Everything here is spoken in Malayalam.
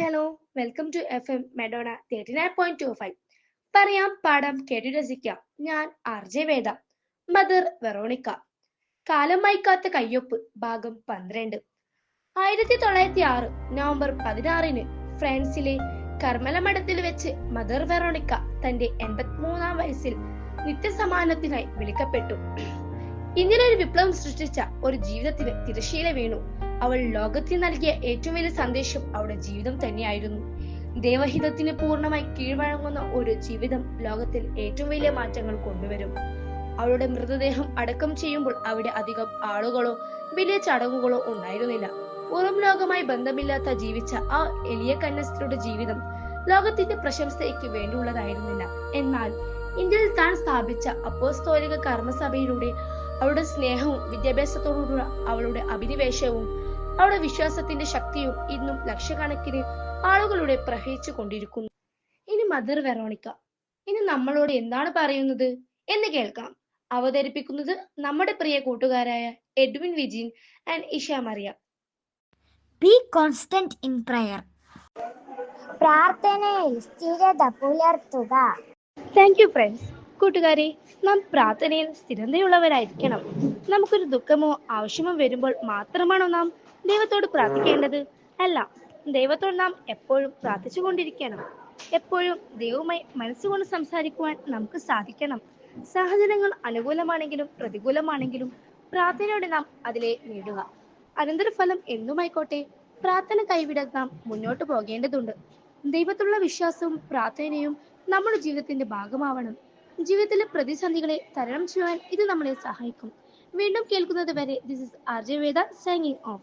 Hello welcome to F M Madonna thirty nine point two five പറയാം പാഠം കേട്ടു രസിക്കാം. ഞാൻ R J Veda mother Veronica. കാലം വായിക്കാത്ത കയ്യൊപ്പ് ഭാഗം പന്ത്രണ്ട്. ആയിരത്തി തൊള്ളായിരത്തി ആറ് നവംബർ പതിനാറിന് ഫ്രാൻസിലെ കർമ്മല മഠത്തിൽ വെച്ച് മദർ വെറോണിക്ക തന്റെ എൺപത്തിമൂന്നാം വയസ്സിൽ നിത്യസമാനത്തിനായി വിളിക്കപ്പെട്ടു. ഇങ്ങനൊരു വിപ്ലവം സൃഷ്ടിച്ച ഒരു ജീവിതത്തിന് തിരശീല വീണു. അവൾ ലോകത്തിന് നൽകിയ ഏറ്റവും വലിയ സന്ദേശം അവളുടെ ജീവിതം തന്നെയായിരുന്നു. ദേവഹിതത്തിന് പൂർണമായി കീഴ്വഴങ്ങുന്ന ഒരു ജീവിതം ലോകത്തിൽ ഏറ്റവും വലിയ മാറ്റങ്ങൾ കൊണ്ടുവരും. അവളുടെ മൃതദേഹം അടക്കം ചെയ്യുമ്പോൾ അവിടെ അധികം ആളുകളോ വലിയ ചടങ്ങുകളോ ഉണ്ടായിരുന്നില്ല. പുറം ലോകമായി ബന്ധമില്ലാത്ത ജീവിച്ച ആ എളിയ കന്യസ്ത്രീയുടെ ജീവിതം ലോകത്തിന്റെ പ്രശംസയ്ക്ക് വേണ്ടിയുള്ളതായിരുന്നില്ല. എന്നാൽ ഇന്ത്യയിൽ താൻ സ്ഥാപിച്ച അപ്പോസ്തോലിക കർമ്മസഭയിലൂടെ അവളുടെ സ്നേഹവും വിദ്യാഭ്യാസത്തോടുള്ള അവളുടെ അഭിനിവേശവും അവളുടെ വിശ്വാസത്തിന്റെ ശക്തിയും ഇന്നും ലക്ഷക്കണക്കിന് ആളുകളുടെ പ്രവഹിച്ചു കൊണ്ടിരിക്കുന്നു ഇനി മദർ വെറോണിക്ക ഇനി നമ്മളോട് എന്താണ് പറയുന്നത് എന്ന് കേൾക്കാം. അവതരിപ്പിക്കുന്നത് നമ്മുടെ പ്രിയ കൂട്ടുകാരായ Edwin Vijin and Isha Maria. Be constant in prayer പ്രാർത്ഥനയിൽ സ്ഥിരത പുലർത്തുക. താങ്ക് യു ഫ്രണ്ട്സ് കൂട്ടുകാരെ നാം പ്രാർത്ഥനയിൽ സ്ഥിരതയുള്ളവരായിരിക്കണം. നമുക്കൊരു ദുഃഖമോ ആവശ്യമോ വരുമ്പോൾ മാത്രമാണോ നാം ദൈവത്തോട് പ്രാർത്ഥിക്കേണ്ടത്? അല്ല ദൈവത്തോട് നാം എപ്പോഴും പ്രാർത്ഥിച്ചുകൊണ്ടിരിക്കണം എപ്പോഴും ദൈവവുമായി മനസ്സുകൊണ്ട് സംസാരിക്കുവാൻ നമുക്ക് സാധിക്കണം. സാഹചര്യങ്ങൾ അനുകൂലമാണെങ്കിലും പ്രതികൂലമാണെങ്കിലും പ്രാർത്ഥനയോടെ നാം അതിലെ നേടുക. അനന്തരഫലം എന്തുമായിക്കോട്ടെ പ്രാർത്ഥന കൈവിടാതെ നാം മുന്നോട്ട് പോകേണ്ടതുണ്ട്. ദൈവത്തിലുള്ള വിശ്വാസവും പ്രാർത്ഥനയും നമ്മുടെ ജീവിതത്തിന്റെ ഭാഗമാവണം. ജീവിതത്തിലെ പ്രതിസന്ധികളെ തരണം ചെയ്യുവാൻ ഇത് നമ്മളെ സഹായിക്കും. വീണ്ടും കേൾക്കുന്നത് വരെ this is R J Veda of